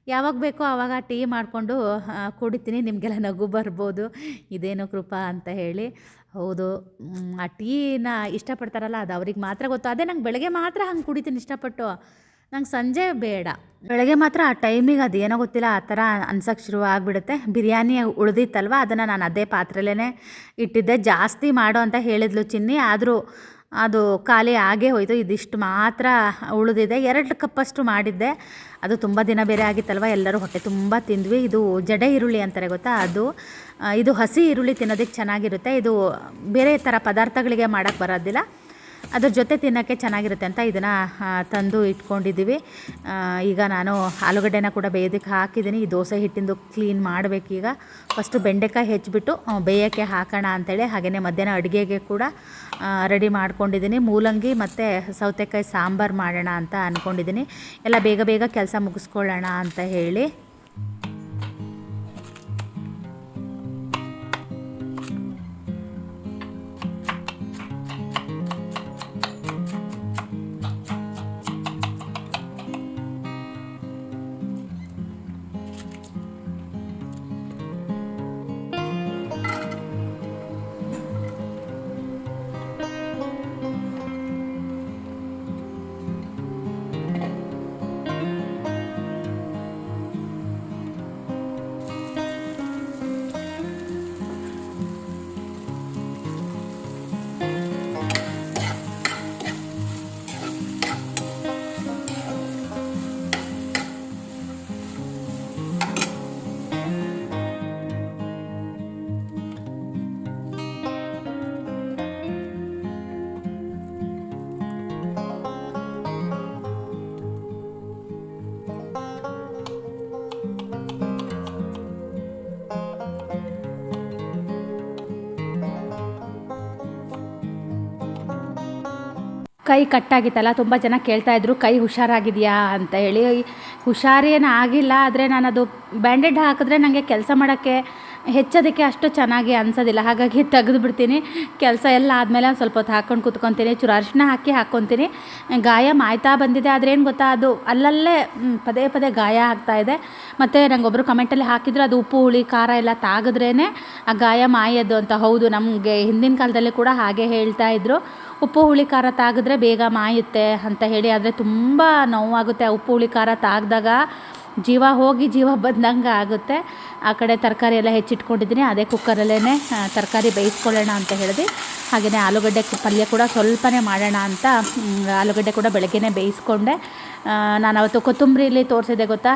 ಯಾವಾಗ ಬೇಕೋ ಆವಾಗ ಟೀ ಮಾಡಿಕೊಂಡು ಕುಡಿತೀನಿ. ನಿಮಗೆಲ್ಲ ನಗು ಬರ್ಬೋದು. ಇದೇನು ಕೃಪಾ ಅಂತ ಹೇಳಿ. ಹೌದು. ಆ ಟೀನ ಇಷ್ಟಪಡ್ತಾರಲ್ಲ, ಅದು ಅವ್ರಿಗೆ ಮಾತ್ರ ಗೊತ್ತು. ಅದೇ ನಂಗೆ ಬೆಳಗ್ಗೆ ಮಾತ್ರ ಹಂಗೆ ಕುಡಿತೀನಿ ಇಷ್ಟಪಟ್ಟು. ನಂಗೆ ಸಂಜೆ ಬೇಡ. ಬೆಳಗ್ಗೆ ಮಾತ್ರ ಆ ಟೈಮಿಗೆ ಅದು ಏನೋ ಗೊತ್ತಿಲ್ಲ, ಆ ಥರ ಅನ್ಸಕ್ಕೆ ಶುರು ಆಗಿಬಿಡುತ್ತೆ. ಬಿರಿಯಾನಿ ಉಳಿದಿತ್ತಲ್ವ, ಅದನ್ನು ನಾನು ಅದೇ ಪಾತ್ರೆಲೇ ಇಟ್ಟಿದ್ದೆ. ಜಾಸ್ತಿ ಮಾಡು ಅಂತ ಹೇಳಿದ್ಲು ಚಿನ್ನಿ, ಆದರೂ ಅದು ಖಾಲಿ ಆಗೇ ಹೋಯಿತು, ಇದಿಷ್ಟು ಮಾತ್ರ ಉಳಿದಿದೆ. ಎರಡು ಕಪ್ಪಷ್ಟು ಮಾಡಿದ್ದೆ. ಅದು ತುಂಬ ದಿನ ಬೇರೆ ಆಗಿತ್ತಲ್ವ, ಎಲ್ಲರೂ ಹೊಟ್ಟೆ ತುಂಬ ತಿಂದ್ವಿ. ಇದು ಜಡೆ ಈರುಳ್ಳಿ ಅಂತಾರೆ ಗೊತ್ತಾ ಅದು? ಇದು ಹಸಿ ಈರುಳ್ಳಿ ತಿನ್ನೋದಕ್ಕೆ ಚೆನ್ನಾಗಿರುತ್ತೆ. ಇದು ಬೇರೆ ಥರ ಪದಾರ್ಥಗಳಿಗೆ ಮಾಡೋಕ್ಕೆ ಬರೋದಿಲ್ಲ. ಅದ್ರ ಜೊತೆ ತಿನ್ನೋಕ್ಕೆ ಚೆನ್ನಾಗಿರುತ್ತೆ ಅಂತ ಇದನ್ನು ತಂದು ಇಟ್ಕೊಂಡಿದ್ದೀವಿ. ಈಗ ನಾನು ಆಲೂಗಡ್ಡೆನ ಕೂಡ ಬೇಯೋದಕ್ಕೆ ಹಾಕಿದ್ದೀನಿ. ಈ ದೋಸೆ ಹಿಟ್ಟಿಂದು ಕ್ಲೀನ್ ಮಾಡಬೇಕೀಗ ಫಸ್ಟು ಬೆಂಡೆಕಾಯಿ ಹೆಚ್ಚಿಬಿಟ್ಟು ಬೇಯೋಕ್ಕೆ ಹಾಕೋಣ ಅಂತೇಳಿ ಹಾಗೆಯೇ ಮಧ್ಯಾಹ್ನ ಅಡುಗೆಗೆ ಕೂಡ ರೆಡಿ ಮಾಡ್ಕೊಂಡಿದ್ದೀನಿ. ಮೂಲಂಗಿ ಮತ್ತು ಸೌತೆಕಾಯಿ ಸಾಂಬಾರು ಮಾಡೋಣ ಅಂತ ಅಂದ್ಕೊಂಡಿದ್ದೀನಿ ಎಲ್ಲ ಬೇಗ ಬೇಗ ಕೆಲಸ ಮುಗಿಸ್ಕೊಳ್ಳೋಣ ಅಂತ ಹೇಳಿ. ಕೈ ಕಟ್ಟಾಗಿತ್ತಲ್ಲ, ತುಂಬ ಜನ ಕೇಳ್ತಾ ಇದ್ರು, ಕೈ ಹುಷಾರಾಗಿದೆಯಾ? ಅಂತ ಹೇಳಿ. ಹುಷಾರೇನು ಆಗಿಲ್ಲ, ಆದರೆ ನಾನು ಅದು ಬ್ಯಾಂಡೇಡ್ ಹಾಕಿದ್ರೆ ನನಗೆ ಕೆಲಸ ಮಾಡೋಕ್ಕೆ ಹೆಚ್ಚೋದಕ್ಕೆ ಅಷ್ಟು ಚೆನ್ನಾಗಿ ಅನ್ಸೋದಿಲ್ಲ. ಹಾಗಾಗಿ ತೆಗೆದು ಬಿಡ್ತೀನಿ. ಕೆಲಸ ಎಲ್ಲ ಆದಮೇಲೆ ಒಂದು ಸ್ವಲ್ಪ ಹೊತ್ತು ಹಾಕ್ಕೊಂಡು ಕುತ್ಕೊತೀನಿ. ಚೂರು ಅರಿಶಿನ ಹಾಕಿ ಹಾಕ್ಕೊತೀನಿ ಗಾಯ ಮಾಯ್ತಾ ಬಂದಿದೆ ಆದರೆ ಏನು ಗೊತ್ತಾ? ಅದು ಅಲ್ಲಲ್ಲೇ ಪದೇ ಪದೇ ಗಾಯ ಆಗ್ತಾ ಇದೆ. ಮತ್ತು ನಂಗೊಬ್ಬರು ಕಮೆಂಟಲ್ಲಿ ಹಾಕಿದ್ರು ಅದು ಉಪ್ಪು, ಹುಳಿ, ಖಾರ ಎಲ್ಲ ತಾಗಿದ್ರೇ ಆ ಗಾಯ ಮಾಯೋದು ಅಂತ. ಹೌದು, ನಮಗೆ ಹಿಂದಿನ ಕಾಲದಲ್ಲಿ ಕೂಡ ಹಾಗೆ ಹೇಳ್ತಾ ಇದ್ರು. ಉಪ್ಪು, ಹುಳಿ, ಖಾರ ತಾಗಿದ್ರೆ ಬೇಗ ಮಾಯುತ್ತೆ ಅಂತ ಹೇಳಿ. ಆದರೆ ತುಂಬ ನೋವಾಗುತ್ತೆ ಆ ಉಪ್ಪು, ಹುಳಿ, ಖಾರ ತಾಗ್ದಾಗ. ಜೀವ ಹೋಗಿ ಜೀವ ಬಂದಂಗೆ ಆಗುತ್ತೆ. ಆ ಕಡೆ ತರಕಾರಿ ಎಲ್ಲ ಹೆಚ್ಚಿಟ್ಕೊಂಡಿದ್ದೀನಿ. ಅದೇ ಕುಕ್ಕರಲ್ಲೇ ತರಕಾರಿ ಬೇಯಿಸ್ಕೊಳ್ಳೋಣ ಅಂತ ಹೇಳಿದೆ. ಹಾಗೆಯೇ ಆಲೂಗಡ್ಡೆ ಪಲ್ಯ ಕೂಡ ಸ್ವಲ್ಪನೇ ಮಾಡೋಣ ಅಂತ ಆಲೂಗಡ್ಡೆ ಕೂಡ ಬೆಳಗ್ಗೆನೇ ಬೇಯಿಸ್ಕೊಂಡೆ. ನಾನು ಅವತ್ತು ಕೊತ್ತಂಬರಿಲಿ ತೋರಿಸಿದೆ ಗೊತ್ತಾ?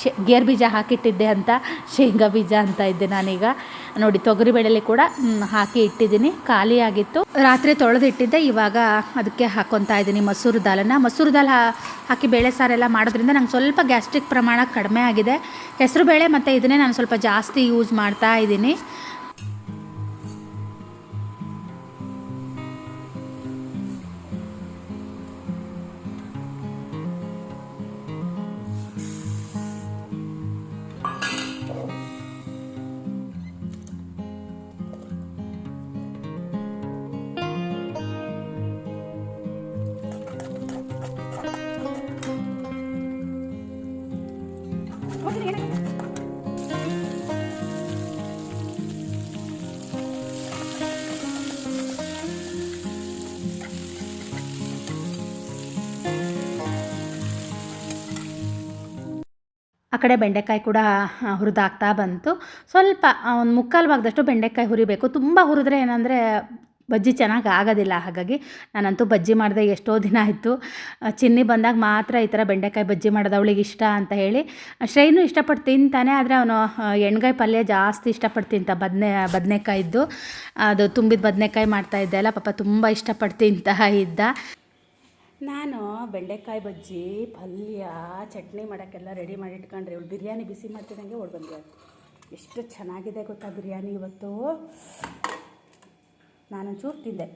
ಶೇ, ಗೇರ್ ಬೀಜ ಹಾಕಿಟ್ಟಿದ್ದೆ ಅಂತ, ಶೇಂಗಾ ಬೀಜ ಅಂತ ಇದ್ದೆ ನಾನೀಗ. ನೋಡಿ ತೊಗರಿಬೇಳೆಲಿ ಕೂಡ ಹಾಕಿ ಇಟ್ಟಿದ್ದೀನಿ. ಖಾಲಿಯಾಗಿತ್ತು ರಾತ್ರಿ ತೊಳೆದಿಟ್ಟಿದ್ದೆ, ಇವಾಗ ಅದಕ್ಕೆ ಹಾಕ್ಕೊತಾ ಇದ್ದೀನಿ ಮಸೂರು ದಾಲನ್ನು. ಮಸೂರು ದಾಲ್ ಹಾಕಿ ಬೇಳೆ ಸಾರೆಲ್ಲ ಮಾಡೋದ್ರಿಂದ ನಂಗೆ ಸ್ವಲ್ಪ ಗ್ಯಾಸ್ಟ್ರಿಕ್ ಪ್ರಮಾಣ ಕಡಿಮೆ ಆಗಿದೆ. ಹೆಸರು ಬೇಳೆ ಮತ್ತು ಇದನ್ನೇ ನಾನು ಸ್ವಲ್ಪ ಜಾಸ್ತಿ ಯೂಸ್ ಮಾಡ್ತಾ ಇದ್ದೀನಿ. ಆ ಕಡೆ ಬೆಂಡೆಕಾಯಿ ಕೂಡ ಹುರಿದಾಗ್ತಾ ಬಂತು. ಸ್ವಲ್ಪ ಒಂದು ಮುಕ್ಕಾಲು ಭಾಗದಷ್ಟು ಬೆಂಡೆಕಾಯಿ ಹುರಿಬೇಕು. ತುಂಬ ಹುರಿದ್ರೆ ಏನಂದರೆ ಬಜ್ಜಿ ಚೆನ್ನಾಗಿ ಆಗೋದಿಲ್ಲ. ಹಾಗಾಗಿ ನಾನಂತೂ ಬಜ್ಜಿ ಮಾಡಿದೆ ಎಷ್ಟೋ ದಿನ ಆಯಿತು. ಚಿನ್ನಿ ಬಂದಾಗ ಮಾತ್ರ ಈ ಥರ ಬೆಂಡೆಕಾಯಿ ಬಜ್ಜಿ ಮಾಡೋದು. ಅವಳಿಗೆ ಇಷ್ಟ ಅಂತ ಹೇಳಿ ಶ್ರೇಯನು ಇಷ್ಟಪಟ್ಟು ತಿಂತಾನೆ ಆದರೆ ಅವನು ಎಣ್ಗಾಯಿ ಪಲ್ಯ ಜಾಸ್ತಿ ಇಷ್ಟಪಟ್ಟು ತಿಂತ ಬದನೆ, ಬದನೆಕಾಯಿದ್ದು. ಅದು ತುಂಬಿದ ಬದನೆಕಾಯಿ ಮಾಡ್ತಾ ಇದ್ದೆ ಅಲ್ಲ, ಪಾಪ ತುಂಬ ಇಷ್ಟಪಟ್ಟು ತಿಂತಹ ಇದ್ದ. ನಾನು ಬೆಂಡೆಕಾಯಿ ಬಜ್ಜಿ ಪಲ್ಯ ಚಟ್ನಿ ಮಾಡೋಕ್ಕೆಲ್ಲ ರೆಡಿ ಮಾಡಿ ಇಟ್ಕೊಂಡ್ರೆ ಇವಳು ಬಿರಿಯಾನಿ ಬಿಸಿ ಮಾಡ್ತಿದ್ದಂಗೆ ಓಡ್ ಬಂದ್ವಿ ಎಷ್ಟು ಚೆನ್ನಾಗಿದೆ ಗೊತ್ತಾ ಬಿರಿಯಾನಿ ಇವತ್ತು? ನಾನೊಂಚೂರು ತಿಂದೆ.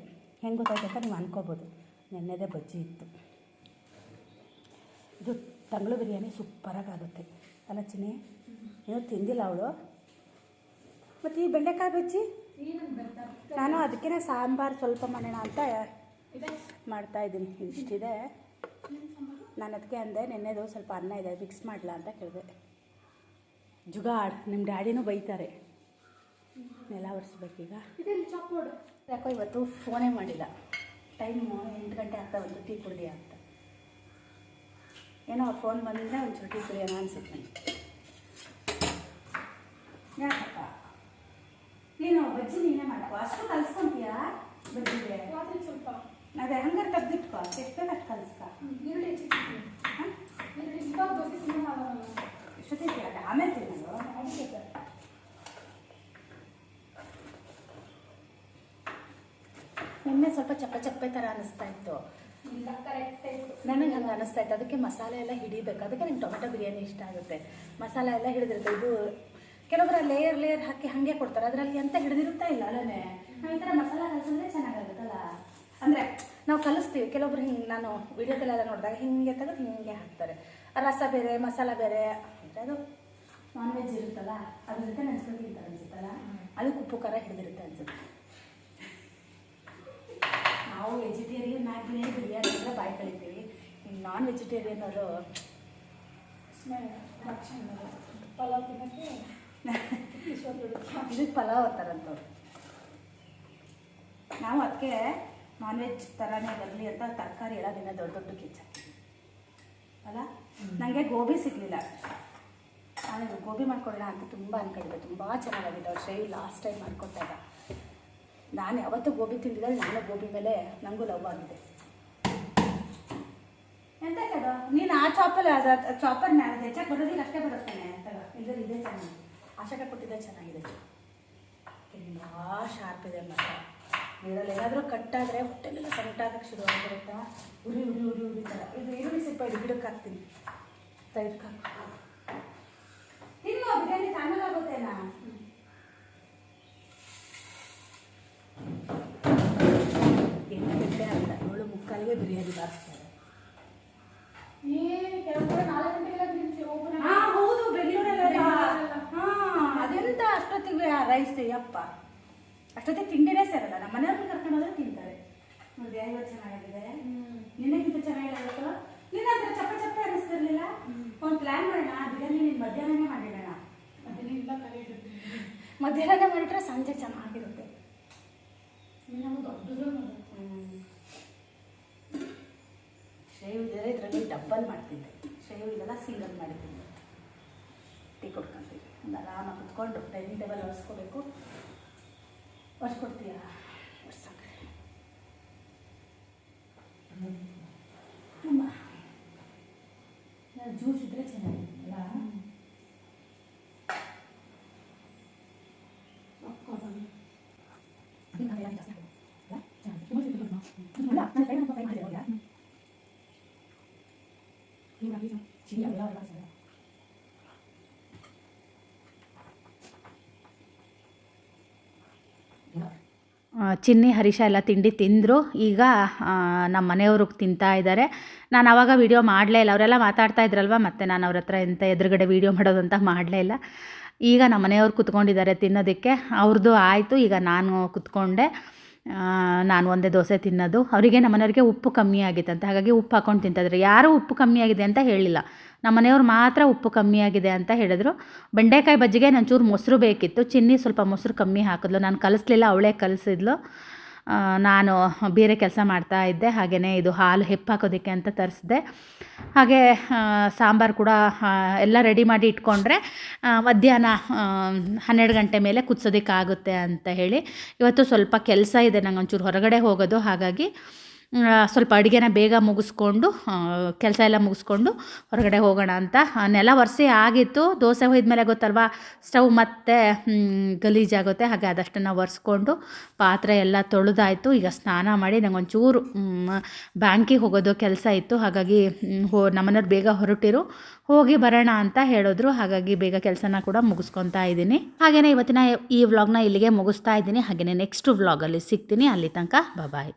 ಹೆಂಗೆ ಗೊತ್ತಾಯ್ತು ನೀವು ಅನ್ಕೋಬೋದು. ನೆನ್ನೆದೇ ಬಜ್ಜಿ ಇತ್ತು. ಇದು ತಂಗಳು ಬಿರಿಯಾನಿ ಸೂಪರಾಗುತ್ತೆ ಆಗುತ್ತೆ ಅಲ್ಲ ಚಿನ್ನಿ ನೀವು ತಿಂದಿಲ್ಲ ಅವಳು. ಮತ್ತು ಈ ಬೆಂಡೆಕಾಯಿ ಬಜ್ಜಿ? ನಾನು ಅದಕ್ಕೇ ಸಾಂಬಾರು ಸ್ವಲ್ಪ ಮಾಡೋಣ ಅಂತ ಮಾಡ್ತಾ ಇದ್ದೀನಿ. ಇಷ್ಟಿದೆ ನಾನು ಅದಕ್ಕೆ ಅಂದೆ ನೆನ್ನೆದು ಸ್ವಲ್ಪ ಅನ್ನ ಇದೆ ಮಿಕ್ಸ್ ಮಾಡಲಾ ಅಂತ ಕೇಳಿದೆ. ಜುಗಾಡ್ ನಿಮ್ಮ ಡ್ಯಾಡಿನೂ ಬೈತಾರೆ. ನೆಲ ಒರೆಸ್ಬೇಕೀಗ. ಯಾಕೋ ಇವತ್ತು ಫೋನೇ ಮಾಡಿಲ್ಲ. ಟೈಮು ಎಂಟು ಗಂಟೆ ಆಗ್ತಾ ಒಂದು ಟೀ ಕುಡಿದೆ ಅಂತ. ಏನೋ ಫೋನ್ ಬಂದಿದ್ದರೆ ಒಂದು ಟೀ ಕುಡಿಯೋಣ ಅನ್ಸುತ್ತೆ ಯಾಕಪ್ಪ? ನೀನು ಬಜ್ಜಿ ನೀನೇ ಮಾಡಪ್ಪ ಅಷ್ಟು ಕಲ್ಸ್ಕೊಂತೀಯಾ? ಅದೇ ಹಂಗಾರೆ ತೆಗ್ದಿಟ್ಕೊ ಎಷ್ಟು ಬೇಕು ಕಲಿಸ್ಕ. ಈರುಳ್ಳಿ ಎಷ್ಟೊತ್ತಿಗೆ ಅದು ಆಮೇಲೆ ತಿನ್ನೋದು. ನಿನ್ನೆ ಸ್ವಲ್ಪ ಚಪ್ಪೆ ಚಪ್ಪೆ ಥರ ಅನಿಸ್ತಾ ಇತ್ತು. ನನಗೆ ಹಂಗೆ ಅನಿಸ್ತಾ ಇತ್ತು. ಅದಕ್ಕೆ ಮಸಾಲೆ ಎಲ್ಲ ಹಿಡಿಬೇಕು. ಅದಕ್ಕೆ ನಂಗೆ ಟೊಮೆಟೊ ಬಿರಿಯಾನಿ ಇಷ್ಟ ಆಗುತ್ತೆ. ಮಸಾಲೆ ಎಲ್ಲ ಹಿಡಿದಿರುತ್ತೆ. ಇದು ಕೆಲವೊಬ್ಬರ ಲೇಯರ್ ಲೇಯರ್ ಹಾಕಿ ಹಾಗೆ ಕೊಡ್ತಾರೆ. ಅದರಲ್ಲಿ ಎಂತ ಹಿಡಿದಿರುತ್ತಾ ಇಲ್ಲ. ಅಲ್ಲೇ ನಾವು ಈ ಥರ ಮಸಾಲೆ ಕಲಿಸಿದ್ರೆ ಚೆನ್ನಾಗಾಗುತ್ತಲ್ಲ? ಅಂದರೆ ನಾವು ಕಲಿಸ್ತೀವಿ. ಕೆಲವೊಬ್ರು ಹಿಂಗೆ ನಾನು ವಿಡಿಯೋದಲ್ಲೆಲ್ಲ ನೋಡಿದಾಗ ಹಿಂಗೆ ತೆಗೆದು ಹಿಂಗೆ ಹಾಕ್ತಾರೆ. ರಸ ಬೇರೆ ಮಸಾಲ ಬೇರೆ ಅಂದರೆ ಅದು ನಾನ್ ವೆಜ್ ಇರುತ್ತಲ್ಲ ಅದ್ರ ಜೊತೆ ನೆನ್ಸ್ಕೊಂಡು ತಿಂತಾರೆ ಅನ್ಸುತ್ತಲ್ಲ ಅದಕ್ಕೆ ಉಪ್ಪು ಖಾರ ಹಿಡಿದಿರುತ್ತೆ ಅನ್ಸುತ್ತೆ. ನಾವು ವೆಜಿಟೇರಿಯನ್ ಆಗಿನೇ ಬಿರಿಯಾನಿ ಎಲ್ಲ ಬಾಯಿ ಕಳಿತೀವಿ. ನಾನ್ ವೆಜಿಟೇರಿಯನ್ ಅವರು ಪಲಾವ್ ತಿನ್ನಕ್ಕೆ ಇದಕ್ಕೆ ಪಲಾವ್ ಅಂತಾರಂತವ್ರು. ನಾವು ಅದಕ್ಕೆ ನಾನ್ ವೆಜ್ ಥರನೇ ಬರಲಿ ಅಂತ ತರಕಾರಿ ಎಲ್ಲ ದಿನ ದೊಡ್ಡ ದೊಡ್ಡ ಕಿಚ್ಚ. ಅಲ್ಲ? ನನಗೆ ಗೋಬಿ ಸಿಗಲಿಲ್ಲ. ನಾನು ಗೋಬಿ ಮಾಡ್ಕೊಳ್ಳೋಣ ಅಂತ ತುಂಬ ಅನ್ಕೊಂಡಿದ್ದೆ. ತುಂಬ ಚೆನ್ನಾಗಾಗಿದೆ ಅವ್ರು ಶ್ರೇಯು ಲಾಸ್ಟ್ ಟೈಮ್ ಮಾಡ್ಕೊಟ್ಟಾಗ. ನಾನು ಯಾವತ್ತೂ ಗೋಬಿ ತಿಂದಿದ್ದಲ್ಲಿ ನಾನು ಗೋಬಿ ಮೇಲೆ ನನಗೂ ಲವ್ ಆಗಿದೆ. ಎಂತ ಕದ ನೀನು ಆ ಚಾಪಲ್ಲಿ ಅದು ನಾನು ಹೆಚ್ಚಾಗಿ ಬರೋದಿಲ್ಲ ಅಷ್ಟೇ ಬರುತ್ತಾನೆ ಅಂತ ಇಲ್ಲದ್ರೆ ಇದೇ ಚೆನ್ನಾಗಿ ಆಶಾಕ ಕೊಟ್ಟಿದ್ದೆ ಚೆನ್ನಾಗಿದೆ. ತುಂಬ ಶಾರ್ಪ್ ಇದೆ ಮತ್ತ ಇದರಲ್ಲಿ ಏನಾದರೂ ಕಟ್ಟಾದರೆ ಹೊಟ್ಟೆಲೆಲ್ಲ ಸಂಕಟಾಗಕ್ಕೆ ಶುರು ಆಗಿರುತ್ತಾ ಉರಿ ಉರಿ ಉರಿ ಉರಿ ಥರ ಇದು ಈರುಳ್ಳಿ ಸಿಪ್ಪ ಇದು ಗಿಡಕ್ಕೆ ಹಾಕ್ತೀನಿ. ತೈರ್ಕ ತಿನ್ನು ಬಿರಿಯಾನಿ ತಣ್ಣಗಾಗುತ್ತೇನಾ ಎಂಟು ಗಂಟೆ ಅಲ್ಲ ಏಳು ಮುಕ್ಕಾಲಿಗೆ ಬಿರಿಯಾನಿ ಬಾರಿಸ್ತಾರೆ ಹೌದು ಬೆಂಗಳೂರಲ್ಲ ಹಾ ಅದೆಂತ ಅಷ್ಟೊತ್ತಿಗೆ ರೈಸ್ ಯಪ್ಪ ಅಷ್ಟೊತ್ತಿಗೆ ತಿಂಡಿನೇ ಸೇರಲ್ಲ ನಮ್ಮ ಮನೆಯವ್ರನ್ನ ಕರ್ಕೊಂಡು ಹೋದ್ರೆ ತಿಂತಾರೆ. ನೋಡಿ ಐವತ್ತು ಚೆನ್ನಾಗಿದೆ ನಿನಗಿಂತ ಚೆನ್ನಾಗಿರಬೇಕು ನಿನ್ನ ಹತ್ರ ಚಪ್ಪ ಚಪ್ಪ ಅನ್ನಿಸ್ತಿರ್ಲಿಲ್ಲ ಒಂದು ಪ್ಲ್ಯಾನ್ ಮಾಡೋಣ ಬಿರಿಯಾನಿ ನೀನು ಮಧ್ಯಾಹ್ನನೇ ಮಾಡಿಡೋಣ. ಮಧ್ಯಾಹ್ನ ಮಾಡಿಟ್ರೆ ಸಂಜೆ ಚೆನ್ನಾಗಿರುತ್ತೆ. ಶೇವ್ ಇದರಲ್ಲಿ ಡಬ್ಬಲ್ ಮಾಡ್ತಿದ್ದೆ. ಶೇವ್ ಇದೆಲ್ಲ ಸಿಂಗಲ್ ಮಾಡಿದ್ದೀನಿ ಟೀ ಕೊಡ್ಕೊಂತೀವಿ ಒಂದು ಆರಾಮಾಗಿ ಕುತ್ಕೊಂಡು ಡೈನಿಂಗ್ ಟೇಬಲ್ ಒರೆಸ್ಕೋಬೇಕು ಒರೆಸ್ಕೊಡ್ತೀಯಾ ಒರ್ಸಕ್ಕೆ ಅಮ್ಮ ಜ್ಯೂಸ್ ಇದ್ರೆ ಚೆನ್ನಾಗಿರುತ್ತಲ್ಲ ಆ, ಚಿನ್ನಿ ಹರೀಶ ಎಲ್ಲ ತಿಂಡಿ ತಿಂದರು. ಈಗ ನಮ್ಮ ಮನೆಯವರು ತಿಂತಾ ಇದ್ದಾರೆ ನಾನು ಆವಾಗ ವೀಡಿಯೋ ಮಾಡಲೇ ಇಲ್ಲ. ಅವರೆಲ್ಲ ಮಾತಾಡ್ತಾ ಇದ್ರಲ್ವ? ಮತ್ತು ನಾನು ಅವ್ರ ಹತ್ರ ಎಂಥ ಎದುರುಗಡೆ ವೀಡಿಯೋ ಮಾಡೋದು ಅಂತ ಮಾಡಲೇ ಇಲ್ಲ. ಈಗ ನಮ್ಮ ಮನೆಯವ್ರು ಕುತ್ಕೊಂಡಿದ್ದಾರೆ ತಿನ್ನೋದಕ್ಕೆ. ಅವ್ರದ್ದು ಆಯಿತು. ಈಗ ನಾನು ಕುತ್ಕೊಂಡೆ. ನಾನು ಒಂದೇ ದೋಸೆ ತಿನ್ನೋದು. ಅವರಿಗೆ ನಮ್ಮ ಮನೆಯವ್ರಿಗೆ ಉಪ್ಪು ಕಮ್ಮಿ ಆಗಿತ್ತಂತೆ ಹಾಗಾಗಿ ಉಪ್ಪು ಹಾಕೊಂಡು ತಿಂತಿದ್ರು ಯಾರೂ ಉಪ್ಪು ಕಮ್ಮಿ ಆಗಿದೆ ಅಂತ ಹೇಳಿಲ್ಲ. ನಮ್ಮ ಮನೆಯವ್ರು ಮಾತ್ರ ಉಪ್ಪು ಕಮ್ಮಿ ಆಗಿದೆ ಅಂತ ಹೇಳಿದ್ರು. ಬೆಂಡೆಕಾಯಿ ಬಜ್ಜಿಗೆ ಚೂರು ಮೊಸರು ಬೇಕಿತ್ತು. ಚಿನ್ನಿ ಸ್ವಲ್ಪ ಮೊಸರು ಕಮ್ಮಿ ಹಾಕಿದ್ಲು. ನಾನು ಕಲಿಸ್ಲಿಲ್ಲ, ಅವಳೇ ಕಲಿಸಿದ್ಲು. ನಾನು ಬೇರೆ ಕೆಲಸ ಮಾಡ್ತಾ ಇದ್ದೆ. ಹಾಗೆಯೇ ಇದು ಹಾಲು ಹೆಪ್ಪಾಕೋದಕ್ಕೆ ಅಂತ ತರಿಸಿದೆ ಹಾಗೆ ಸಾಂಬಾರು ಕೂಡ ಎಲ್ಲ ರೆಡಿ ಮಾಡಿ ಇಟ್ಕೊಂಡ್ರೆ ಮಧ್ಯಾಹ್ನ ಹನ್ನೆರಡು ಗಂಟೆ ಮೇಲೆ ಕುದಿಸೋದಕ್ಕಾಗುತ್ತೆ ಅಂತ ಹೇಳಿ. ಇವತ್ತು ಸ್ವಲ್ಪ ಕೆಲಸ ಇದೆ. ನಂಗೆ ಒಂಚೂರು ಹೊರಗಡೆ ಹೋಗೋದು. ಹಾಗಾಗಿ ಸ್ವಲ್ಪ ಅಡುಗೆನ ಬೇಗ ಮುಗಿಸ್ಕೊಂಡು ಕೆಲಸ ಎಲ್ಲ ಮುಗಿಸ್ಕೊಂಡು ಹೊರಗಡೆ ಹೋಗೋಣ ಅಂತ. ನೆಲ ಒರೆಸಿ ಆಗಿತ್ತು. ದೋಸೆ ಹೊಯ್ದ್ಮೇಲೆ ಗೊತ್ತಲ್ವಾ, ಸ್ಟವ್ ಮತ್ತೆ ಗಲೀಜಾಗುತ್ತೆ ಹಾಗೆ ಅದಷ್ಟನ್ನು ಒರೆಸ್ಕೊಂಡು ಪಾತ್ರೆ ಎಲ್ಲ ತೊಳೆದಾಯಿತು. ಈಗ ಸ್ನಾನ ಮಾಡಿ ನಂಗೆ ಒಂಚೂರು ಬ್ಯಾಂಕಿಗೆ ಹೋಗೋದು ಕೆಲಸ ಇತ್ತು. ಹಾಗಾಗಿ ಹೋ, ನಮ್ಮನೆಯವ್ರು ಬೇಗ ಹೊರಟಿರು. ಹೋಗಿ ಬರೋಣ ಅಂತ ಹೇಳಿದ್ರು. ಹಾಗಾಗಿ ಬೇಗ ಕೆಲಸನ ಕೂಡ ಮುಗಿಸ್ಕೊತಾ ಇದ್ದೀನಿ. ಹಾಗೆಯೇ ಇವತ್ತಿನ ಈ ವ್ಲಾಗ್ನ ಇಲ್ಲಿಗೆ ಮುಗಿಸ್ತಾ ಇದ್ದೀನಿ. ಹಾಗೆಯೇ ನೆಕ್ಸ್ಟ್ ವ್ಲಾಗಲ್ಲಿ ಸಿಗ್ತೀನಿ. ಅಲ್ಲಿ ತನಕ ಬಾಯ್